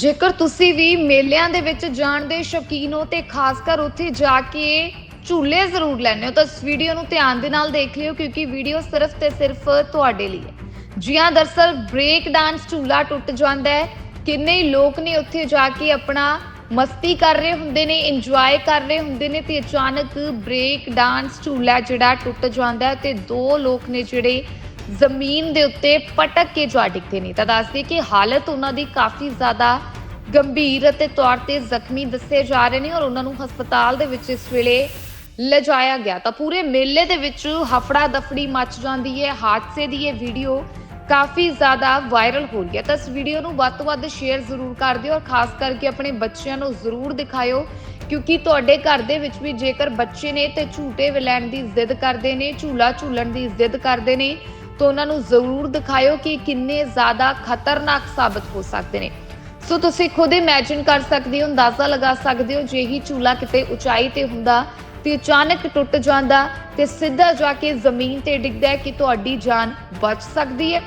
ਜੇਕਰ ਤੁਸੀਂ ਵੀ ਮੇਲਿਆਂ ਦੇ ਵਿੱਚ ਜਾਣ ਦੇ ਸ਼ੌਕੀਨ ਹੋ ਤੇ ਖਾਸ ਕਰ ਉੱਥੇ ਜਾ ਕੇ ਝੂਲੇ ਜ਼ਰੂਰ ਲੈਣੇ ਹੋ, ਤਾਂ ਇਸ ਵੀਡੀਓ ਨੂੰ ਧਿਆਨ ਦੇ ਨਾਲ ਦੇਖ ਲਿਓ, ਕਿਉਂਕਿ ਵੀਡੀਓ ਸਿਰਫ ਤੇ ਸਿਰਫ ਤੁਹਾਡੇ ਲਈ ਹੈ। ਜੀ ਹਾਂ, ਦਰਸਲ ਬ੍ਰੇਕ ਡਾਂਸ ਝੂਲਾ ਟੁੱਟ ਜਾਂਦਾ ਹੈ। ਕਿੰਨੇ ਹੀ ਲੋਕ ਨੇ ਉੱਥੇ ਜਾ ਕੇ ਆਪਣਾ ਮਸਤੀ ਕਰ ਰਹੇ ਹੁੰਦੇ ਨੇ ਇੰਜੋਏ ਕਰ ਰਹੇ ਹੁੰਦੇ ਨੇ, ਤੇ ਅਚਾਨਕ ਬ੍ਰੇਕ ਡਾਂਸ ਝੂਲਾ ਜਿਹੜਾ ਟੁੱਟ ਜਾਂਦਾ ਹੈ ਤੇ ਦੋ ਲੋਕ ਨੇ ਜਿਹੜੇ ਜ਼ਮੀਨ ਦੇ ਉੱਤੇ ਪਟਕ ਕੇ ਜਾ ਡਿੱਗਦੇ ਨੇ। ਤਾਂ ਦੱਸਦੇ ਕਿ ਹਾਲਤ ਉਹਨਾਂ ਦੀ ਕਾਫੀ ਜ਼ਿਆਦਾ ਗੰਭੀਰ ਅਤੇ ਤੌਰ ਤੇ ਜ਼ਖਮੀ ਦੱਸੇ ਜਾ ਰਹੇ ਨੇ ਔਰ ਉਹਨਾਂ ਨੂੰ ਹਸਪਤਾਲ ਦੇ ਵਿੱਚ ਇਸ ਵੇਲੇ ਲਿਜਾਇਆ ਗਿਆ। ਤਾਂ ਪੂਰੇ ਮੇਲੇ ਦੇ ਵਿੱਚ ਹਫੜਾ ਦਫੜੀ ਮਚ ਜਾਂਦੀ ਹੈ, ਹਾਦਸੇ ਦੀ ਇਹ ਵੀਡੀਓ ਕਾਫੀ ਜ਼ਿਆਦਾ ਵਾਇਰਲ ਹੋ ਰਹੀ ਹੈ। ਤਾਂ ਇਸ ਵੀਡੀਓ ਨੂੰ ਵੱਧ ਤੋਂ ਵੱਧ ਸ਼ੇਅਰ ਜ਼ਰੂਰ ਕਰ ਦਿਓ ਔਰ ਖਾਸ ਕਰਕੇ ਆਪਣੇ ਬੱਚਿਆਂ ਨੂੰ ਜ਼ਰੂਰ ਦਿਖਾਇਓ, ਕਿਉਂਕਿ ਤੁਹਾਡੇ ਘਰ ਦੇ ਵਿੱਚ ਵੀ ਜੇਕਰ ਬੱਚੇ ਨੇ ਤੇ ਝੂਟੇ ਲੈਣ ਦੀ ਜ਼ਿੱਦ ਕਰਦੇ ਨੇ, ਝੂਲਾ ਝੂਲਣ ਦੀ ਜ਼ਿੱਦ ਕਰਦੇ ਨੇ ਤਾਂ ਉਹਨਾਂ ਨੂੰ ਜ਼ਰੂਰ ਦਿਖਾਇਓ ਕਿ ਕਿੰਨੇ ਜ਼ਿਆਦਾ ਖਤਰਨਾਕ ਸਾਬਤ ਹੋ ਸਕਦੇ ਨੇ। ਸੋ ਤੁਸੀਂ ਖੁਦ ਇਮੇਜਿਨ ਕਰ ਸਕਦੇ ਹੋ, ਅੰਦਾਜ਼ਾ ਲਗਾ ਸਕਦੇ ਹੋ, ਜੇ ਹੀ ਝੂਲਾ ਕਿਤੇ ਉਚਾਈ ਤੇ ਹੁੰਦਾ ਤੇ ਅਚਾਨਕ ਟੁੱਟ ਜਾਂਦਾ ਤੇ ਸਿੱਧਾ ਜਾ ਕੇ ਜ਼ਮੀਨ ਤੇ ਡਿੱਗਦਾ ਹੈ ਕਿ ਤੁਹਾਡੀ ਜਾਨ ਬਚ ਸਕਦੀ ਹੈ।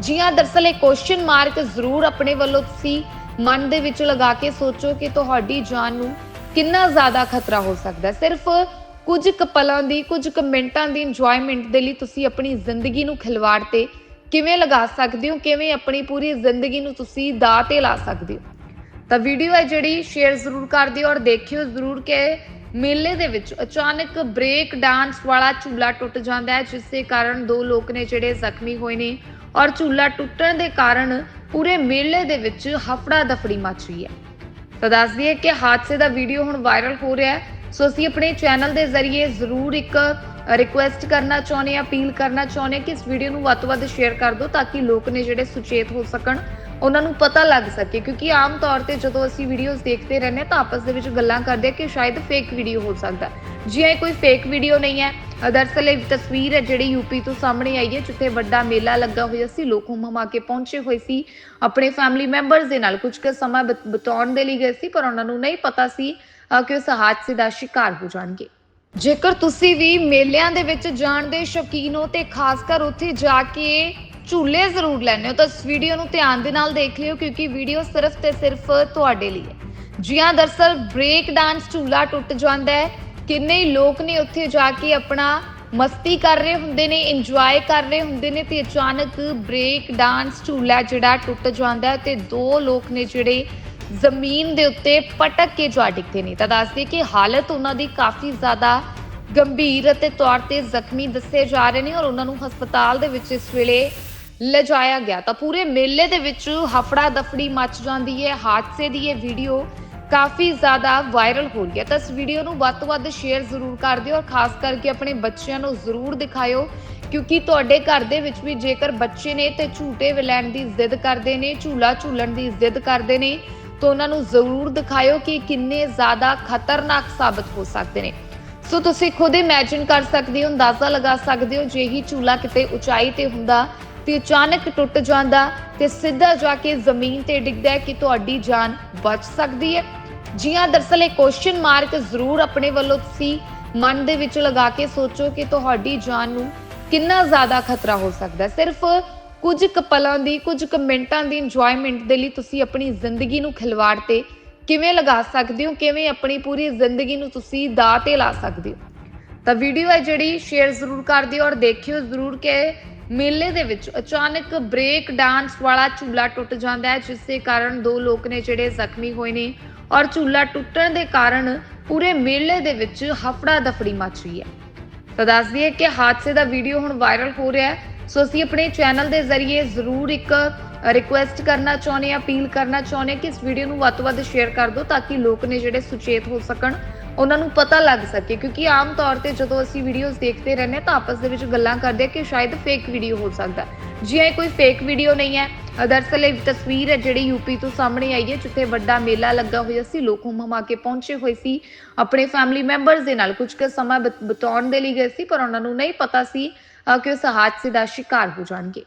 ਜੀ ਹਾਂ, ਦਰਸਲ ਇਹ ਕੁਐਸਚਨ ਮਾਰਕ ਜ਼ਰੂਰ ਆਪਣੇ ਵੱਲੋਂ ਤੁਸੀਂ ਮਨ ਦੇ ਵਿੱਚ ਲਗਾ ਕੇ ਸੋਚੋ ਕਿ ਤੁਹਾਡੀ ਜਾਨ ਨੂੰ ਕਿੰਨਾ ਜ਼ਿਆਦਾ ਖਤਰਾ ਹੋ ਸਕਦਾ ਸਿਰਫ ਕੁਝ ਕੁ ਪਲਾਂ ਦੀ, ਕੁਝ ਕੁ ਮਿੰਟਾਂ ਦੀ ਇੰਜੋਇਮੈਂਟ ਦੇ ਲਈ ਤੁਸੀਂ ਆਪਣੀ ਜ਼ਿੰਦਗੀ ਨੂੰ ਖਿਲਵਾੜ ਤੇ ਕਿਵੇਂ ਲਗਾ ਸਕਦੇ ਹੋ? ਕਿਵੇਂ ਆਪਣੀ ਪੂਰੀ ਜ਼ਿੰਦਗੀ ਨੂੰ ਤੁਸੀਂ ਦਾਅ ਤੇ ਲਾ ਸਕਦੇ ਹੋ? ਤਾਂ ਵੀਡੀਓ ਹੈ ਜਿਹੜੀ ਸ਼ੇਅਰ ਜ਼ਰੂਰ ਕਰ ਦਿਓ ਔਰ ਦੇਖਿਓ ਜ਼ਰੂਰ ਕਿ ਮੇਲੇ ਦੇ ਵਿੱਚ ਅਚਾਨਕ ਬ੍ਰੇਕ ਡਾਂਸ ਵਾਲਾ ਝੂਲਾ ਟੁੱਟ ਜਾਂਦਾ ਹੈ, ਜਿਸ ਦੇ ਕਾਰਨ ਦੋ ਲੋਕ ਨੇ ਜਿਹੜੇ ਜ਼ਖਮੀ ਹੋਏ ਨੇ ਔਰ ਝੂਲਾ ਟੁੱਟਣ ਦੇ ਕਾਰਨ ਪੂਰੇ ਮੇਲੇ ਦੇ ਵਿੱਚ ਹਫੜਾ ਦਫੜੀ ਮਚ ਰਹੀ ਹੈ। ਤਾਂ ਦੱਸ ਦਈਏ ਕਿ ਹਾਦਸੇ ਦਾ ਵੀਡੀਓ ਹੁਣ ਵਾਇਰਲ ਹੋ ਰਿਹਾ ਹੈ। ਸੋ ਅਸੀਂ ਆਪਣੇ ਚੈਨਲ ਦੇ ਜ਼ਰੀਏ ਜ਼ਰੂਰ ਇੱਕ ਰਿਕੁਐਸਟ ਕਰਨਾ ਚਾਹੁੰਦੇ ਹਾਂ ਅਪੀਲ ਕਰਨਾ ਚਾਹੁੰਦੇ ਹਾਂ ਕਿ ਇਸ ਵੀਡੀਓ ਨੂੰ ਵੱਧ ਤੋਂ ਵੱਧ ਸ਼ੇਅਰ ਕਰ ਦਿਓ ਤਾਂ ਕਿ ਲੋਕ ਨੇ ਜਿਹੜੇ ਸੁਚੇਤ ਹੋ ਸਕਣ ਉਹਨਾਂ ਨੂੰ ਪਤਾ ਲੱਗ ਸਕੇ। ਕਿਉਂਕਿ ਆਮ ਤੌਰ ਤੇ ਜਦੋਂ ਅਸੀਂ ਵੀਡੀਓਜ਼ ਦੇਖਦੇ ਰਹਿੰਦੇ ਤਾਂ ਆਪਸ ਦੇ ਵਿੱਚ ਗੱਲਾਂ ਕਰਦੇ ਹਾਂ ਕਿ ਸ਼ਾਇਦ ਫੇਕ ਵੀਡੀਓ ਹੋ ਸਕਦਾ। ਹੈ। ਜੀ ਇਹ ਕੋਈ ਫੇਕ ਵੀਡੀਓ ਨਹੀਂ ਹੈ। ਅ, ਦਰਅਸਲ ਇਹ ਤਸਵੀਰ ਹੈ ਜਿਹੜੀ ਯੂਪੀ ਤੋਂ ਸਾਹਮਣੇ ਆਈ ਹੈ ਜਿੱਥੇ ਵੱਡਾ ਮੇਲਾ ਲੱਗਾ ਹੋਇਆ ਸੀ। ਲੋਕ ਹੁਮਾ ਕੇ ਪਹੁੰਚੇ ਹੋਏ ਸੀ। ਆਪਣੇ ਫੈਮਿਲੀ ਮੈਂਬਰਸ ਦੇ ਨਾਲ ਕੁਝ ਕੁ ਸਮਾਂ ਬਤ- ਬਿਤਾਉਣ ਦੇ ਲਈ ਗਏ ਸੀ ਪਰ ਉਹਨਾਂ ਨੂੰ ਨਹੀਂ ਪਤਾ ਸੀ ਕਿ ਉਸ ਹਾਦਸੇ ਦਾ ਸ਼ਿਕਾਰ ਹੋ ਜਾਣਗੇ। ਜੇਕਰ ਤੁਸੀਂ ਵੀ ਮੇਲਿਆਂ ਦੇ ਵਿੱਚ ਜਾਣ ਦੇ ਸ਼ੌਕੀਨ ਹੋ ਤੇ ਖਾਸ ਕਰ ਉੱਥੇ ਜਾ ਕੇ ਝੂਲੇ ਜ਼ਰੂਰ ਲੈਣੇ ਹੋ, ਤਾਂ ਇਸ ਵੀਡੀਓ ਨੂੰ ਧਿਆਨ ਦੇ ਨਾਲ ਦੇਖ ਲਿਓ, ਕਿਉਂਕਿ ਵੀਡੀਓ ਸਿਰਫ ਤੇ ਸਿਰਫ ਤੁਹਾਡੇ ਲਈ ਹੈ। ਜੀ ਹਾਂ, ਦਰਸਲ ਬ੍ਰੇਕ ਡਾਂਸ ਝੂਲਾ ਟੁੱਟ ਜਾਂਦਾ ਹੈ। ਕਿੰਨੇ ਹੀ ਲੋਕ ਨੇ ਉੱਥੇ ਜਾ ਕੇ ਆਪਣਾ ਮਸਤੀ ਕਰ ਰਹੇ ਹੁੰਦੇ ਨੇ ਇੰਜੋਏ ਕਰ ਰਹੇ ਹੁੰਦੇ ਨੇ, ਤੇ ਅਚਾਨਕ ਬ੍ਰੇਕ ਡਾਂਸ ਝੂਲਾ ਜਿਹੜਾ ਟੁੱਟ ਜਾਂਦਾ ਹੈ ਤੇ ਦੋ ਲੋਕ ਨੇ ਜਿਹੜੇ ਜ਼ਮੀਨ ਦੇ ਉੱਤੇ ਪਟਕ ਕੇ ਜਾ ਡਿੱਗਦੇ ਨੇ। ਤਾਂ ਦੱਸਦੇ ਕਿ ਹਾਲਤ ਉਹਨਾਂ ਦੀ ਕਾਫੀ ਜ਼ਿਆਦਾ ਗੰਭੀਰ ਅਤੇ ਤੌਰ ਤੇ ਜ਼ਖਮੀ ਦੱਸੇ ਜਾ ਰਹੇ ਨੇ ਔਰ ਉਹਨਾਂ ਨੂੰ ਹਸਪਤਾਲ ਦੇ ਵਿੱਚ ਇਸ ਵੇਲੇ ਲਿਜਾਇਆ ਗਿਆ। ਤਾਂ ਪੂਰੇ ਮੇਲੇ ਦੇ ਵਿੱਚ ਹਫੜਾ ਦਫੜੀ ਮਚ ਜਾਂਦੀ ਹੈ, ਹਾਦਸੇ ਦੀ ਇਹ ਵੀਡੀਓ ਕਾਫੀ ਜ਼ਿਆਦਾ ਵਾਇਰਲ ਹੋ ਰਹੀ ਹੈ। ਤਾਂ ਇਸ ਵੀਡੀਓ ਨੂੰ ਵੱਧ ਤੋਂ ਵੱਧ ਸ਼ੇਅਰ ਜ਼ਰੂਰ ਕਰ ਦਿਓ ਔਰ ਖਾਸ ਕਰਕੇ ਆਪਣੇ ਬੱਚਿਆਂ ਨੂੰ ਜ਼ਰੂਰ ਦਿਖਾਇਓ, ਕਿਉਂਕਿ ਤੁਹਾਡੇ ਘਰ ਦੇ ਵਿੱਚ ਵੀ ਜੇਕਰ ਬੱਚੇ ਨੇ ਤੇ ਝੂਟੇ ਲੈਣ ਦੀ ਜ਼ਿੱਦ ਕਰਦੇ ਨੇ, ਝੂਲਾ ਝੂਲਣ ਦੀ ਜ਼ਿੱਦ ਕਰਦੇ ਨੇ ਤਾਂ ਉਹਨਾਂ ਨੂੰ ਜ਼ਰੂਰ ਦਿਖਾਇਓ ਕਿ ਕਿੰਨੇ ਜ਼ਿਆਦਾ ਖਤਰਨਾਕ ਸਾਬਤ ਹੋ ਸਕਦੇ ਨੇ। ਸੋ ਤੁਸੀਂ ਖੁਦ ਇਮੇਜਿਨ ਕਰ ਸਕਦੇ ਹੋ, ਅੰਦਾਜ਼ਾ ਲਗਾ ਸਕਦੇ ਹੋ, ਜੇ ਹੀ ਝੂਲਾ ਕਿਤੇ ਉਚਾਈ ਤੇ ਹੁੰਦਾ ਤੇ ਅਚਾਨਕ ਟੁੱਟ ਜਾਂਦਾ ਤੇ ਸਿੱਧਾ ਜਾ ਕੇ ਜ਼ਮੀਨ ਤੇ ਡਿੱਗਦਾ ਹੈ ਕਿ ਤੁਹਾਡੀ ਜਾਨ ਬਚ ਸਕਦੀ ਹੈ। ਜੀ ਹਾਂ, ਦਰਅਸਲ ਇਹ ਕੁਐਸਚਨ ਮਾਰਕ ਜ਼ਰੂਰ ਆਪਣੇ ਵੱਲੋਂ ਤੁਸੀਂ ਮਨ ਦੇ ਵਿੱਚ ਲਗਾ ਕੇ ਸੋਚੋ ਕਿ ਤੁਹਾਡੀ ਜਾਨ ਨੂੰ ਕਿੰਨਾ ਜ਼ਿਆਦਾ ਖਤਰਾ ਹੋ ਸਕਦਾ ਸਿਰਫ ਕੁਝ ਕੁ ਪਲਾਂ ਦੀ, ਕੁਝ ਕੁ ਮਿੰਟਾਂ ਦੀ ਇੰਜੋਇਮੈਂਟ ਦੇ ਲਈ ਤੁਸੀਂ ਆਪਣੀ ਜ਼ਿੰਦਗੀ ਨੂੰ ਖਿਲਵਾੜ ਤੇ ਕਿਵੇਂ ਲਗਾ ਸਕਦੇ ਹੋ? ਕਿਵੇਂ ਆਪਣੀ ਪੂਰੀ ਜ਼ਿੰਦਗੀ ਨੂੰ ਤੁਸੀਂ ਦਾਅ ਤੇ ਲਾ ਸਕਦੇ ਹੋ? ਤਾਂ ਵੀਡੀਓ ਹੈ ਜਿਹੜੀ ਸ਼ੇਅਰ ਜ਼ਰੂਰ ਕਰ ਦਿਓ ਔਰ ਦੇਖਿਓ ਜ਼ਰੂਰ ਕਿ ਮੇਲੇ ਦੇ ਵਿੱਚ ਅਚਾਨਕ ਬ੍ਰੇਕ ਡਾਂਸ ਵਾਲਾ ਝੂਲਾ ਟੁੱਟ ਜਾਂਦਾ ਹੈ, ਜਿਸ ਦੇ ਕਾਰਨ ਦੋ ਲੋਕ ਨੇ ਜਿਹੜੇ ਜ਼ਖਮੀ ਹੋਏ ਨੇ ਔਰ ਝੂਲਾ ਟੁੱਟਣ ਦੇ ਕਾਰਨ ਪੂਰੇ ਮੇਲੇ ਦੇ ਵਿੱਚ ਹਫੜਾ ਦਫੜੀ ਮਚ ਰਹੀ ਹੈ। ਤਾਂ ਦੱਸ ਦਈਏ ਕਿ ਹਾਦਸੇ ਦਾ ਵੀਡੀਓ ਹੁਣ ਵਾਇਰਲ ਹੋ ਰਿਹਾ ਹੈ। ਸੋ ਅਸੀਂ ਆਪਣੇ ਚੈਨਲ ਦੇ ਜ਼ਰੀਏ ਜ਼ਰੂਰ ਇੱਕ ਰਿਕੁਐਸਟ ਕਰਨਾ ਚਾਹੁੰਦੇ ਹਾਂ, ਅਪੀਲ ਕਰਨਾ ਚਾਹੁੰਦੇ ਹਾਂ ਕਿ ਇਸ ਵੀਡੀਓ ਨੂੰ ਵੱਧ ਤੋਂ ਵੱਧ ਸ਼ੇਅਰ ਕਰ ਦਿਓ ਤਾਂ ਕਿ ਲੋਕ ਨੇ ਜਿਹੜੇ ਸੁਚੇਤ ਹੋ ਸਕਣ। ਉਹਨਾਂ ਨੂੰ ਪਤਾ ਲੱਗ ਸਕੇ ਕਿਉਂਕਿ ਆਮ ਤੌਰ ਤੇ ਜਦੋਂ ਅਸੀਂ ਵੀਡੀਓਜ਼ ਦੇਖਦੇ ਰਹਿੰਦੇ ਹਾਂ ਤਾਂ ਆਪਸ ਦੇ ਵਿੱਚ ਗੱਲਾਂ ਕਰਦੇ ਹਾਂ ਕਿ ਸ਼ਾਇਦ ਫੇਕ ਵੀਡੀਓ ਹੋ ਸਕਦਾ ਹੈ। ਜੀ ਇਹ ਕੋਈ ਫੇਕ ਵੀਡੀਓ ਨਹੀਂ ਹੈ। ਅ, ਦਰਅਸਲ ਇਹ ਤਸਵੀਰ ਹੈ ਜਿਹੜੀ ਯੂਪੀ ਤੋਂ ਸਾਹਮਣੇ ਆਈ ਹੈ ਜਿੱਥੇ ਵੱਡਾ ਮੇਲਾ ਲੱਗਾ ਹੋਇਆ ਸੀ। ਲੋਕ ਹੁਮਾ ਕੇ ਪਹੁੰਚੇ ਹੋਏ ਸੀ। ਆਪਣੇ ਫੈਮਿਲੀ ਮੈਂਬਰਸ ਦੇ ਨਾਲ ਕੁਝ ਕੁ ਸਮਾਂ ਬਿਤ- ਬਿਤਾਉਣ ਦੇ ਲਈ ਗਏ ਸੀ ਪਰ ਉਹਨਾਂ ਨੂੰ ਨਹੀਂ ਪਤਾ ਸੀ ਕਿ ਉਸ ਹਾਦਸੇ ਦਾ ਸ਼ਿਕਾਰ ਹੋ ਜਾਣਗੇ।